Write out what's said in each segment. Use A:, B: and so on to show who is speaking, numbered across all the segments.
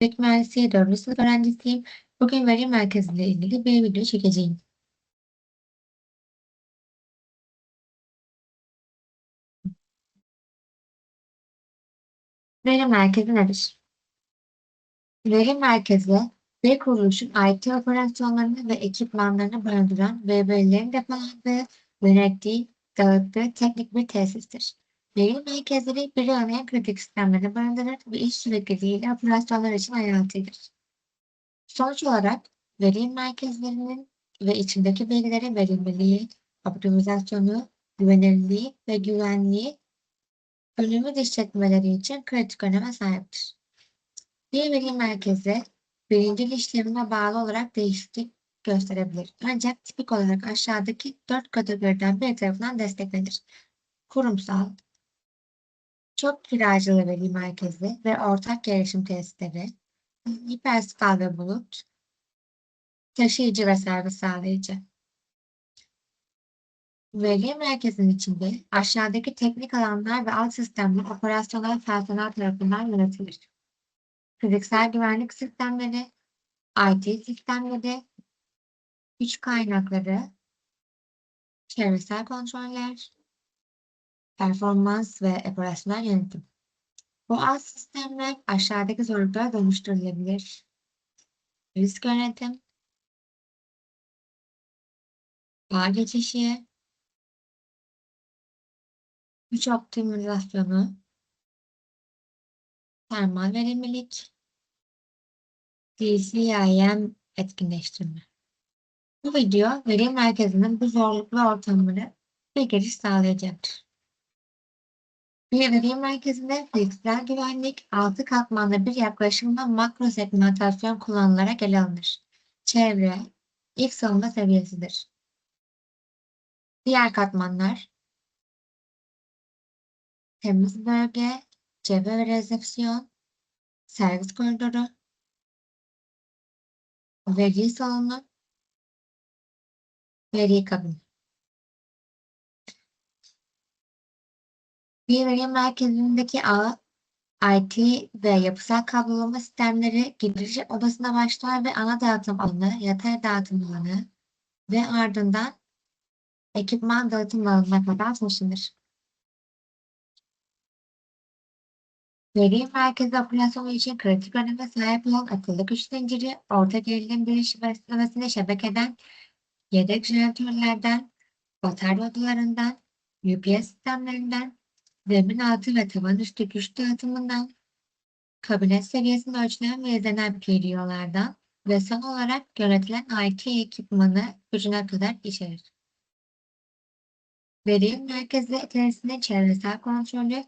A: Elektrik Mühendisliği 4. sınıf öğrencisiyim. Bugün veri merkezi ile ilgili bir video çekeceğim. Veri merkezi nedir? Veri merkezi, bir kuruluşun IT operasyonlarını ve ekipmanlarını barındıran ve verilerin depolandığı, yönettiği, dağıttığı teknik bir tesistir. Veri merkezleri bir örneğin kritik sistemleri barındırır ve iş sürekliliğiyle operasyonlar için hayatidir. Sonuç olarak veri merkezlerinin ve içindeki bilgilerin verimliliği, optimizasyonu, güvenilirliği ve güvenliği günümüz işletmeleri için kritik öneme sahiptir. Bir veri merkezi birinci işlemine bağlı olarak değişiklik gösterebilir. Ancak tipik olarak aşağıdaki dört kategoriden bir tarafından desteklenir. Kurumsal, çok kiracılı veri merkezi ve ortak yerleşim tesisleri, hiperskal ve bulut, taşıyıcı ve servis sağlayıcı. Veri merkezinin içinde aşağıdaki teknik alanlar ve alt sistemler operasyonel personel tarafından yönetilir. Fiziksel güvenlik sistemleri, IT sistemleri, güç kaynakları, çevresel kontroller, performans ve operasyonel yönetim. Bu alt sistemler aşağıdaki zorluklara dönüştürülebilir. Risk yönetim, ağ geçişi, güç optimizasyonu, termal verimlilik, DCIM etkinleştirme. Bu video veri merkezinin bu zorluklu ortamını bir giriş sağlayacaktır. Bir veri merkezinde fiziksel güvenlik altı katmanlı bir yaklaşımla makro segmentasyon kullanılarak ele alınır. Çevre, ilk savunma seviyesidir. Diğer katmanlar temiz bölge, cephe ve resepsiyon, servis koridoru, veri salonu, veri kabini. Bir veri merkezindeki ağ, IT ve yapısal kablolama sistemleri giriş odasına başlar ve ana dağıtım alanı, yatay dağıtım alanı ve ardından ekipman dağıtım alanına kadar taşınır. Veri merkezi operasyonu için kritik öneme sahip olan akıllı güç zinciri, orta gerilim bilişim beslemesini şebekeden, yedek jeneratörlerden, batarya odalarından, UPS sistemlerinden, zemin altı ve tavan üstü güç dağıtımından, kabinet seviyesinde ölçülen ve izlenen periyolardan ve son olarak yönetilen IT ekipmanı gücüne kadar içerir. Veri merkezi içerisinde çevresel kontrolü,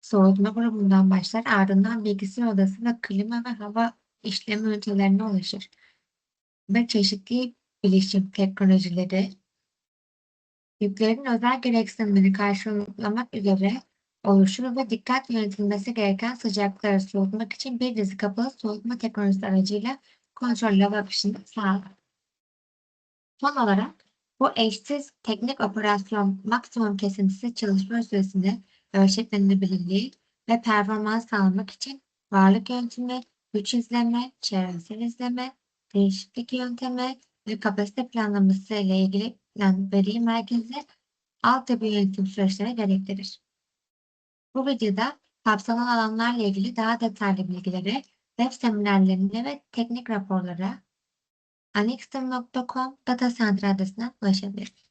A: soğutma grubundan başlar ardından bilgisayar odası ve klima ve hava işleme ünitelerine ulaşır. Ve çeşitli bilişim teknolojileri yüklerin özel gereksinimleri karşılamak üzere oluşur ve dikkat yönetilmesi gereken sıcaklıkları soğutmak için bir dizi kapalı soğutma teknolojisi aracıyla kontrol hava akışını sağlar. Son olarak bu eşsiz teknik operasyon maksimum kesintisiz çalışma süresini ölçeklenebilirliği ve performans sağlamak için varlık yöntemi, güç izleme, çevresel izleme, değişiklik yöntemi ve kapasite planlaması ile ilgili veri merkezi altyapı yönetim süreçleri gerektirir. Bu videoda kapsanan alanlarla ilgili daha detaylı bilgilere, web seminerlerine ve teknik raporlara anixtem.com data center adresinden ulaşabilirsiniz.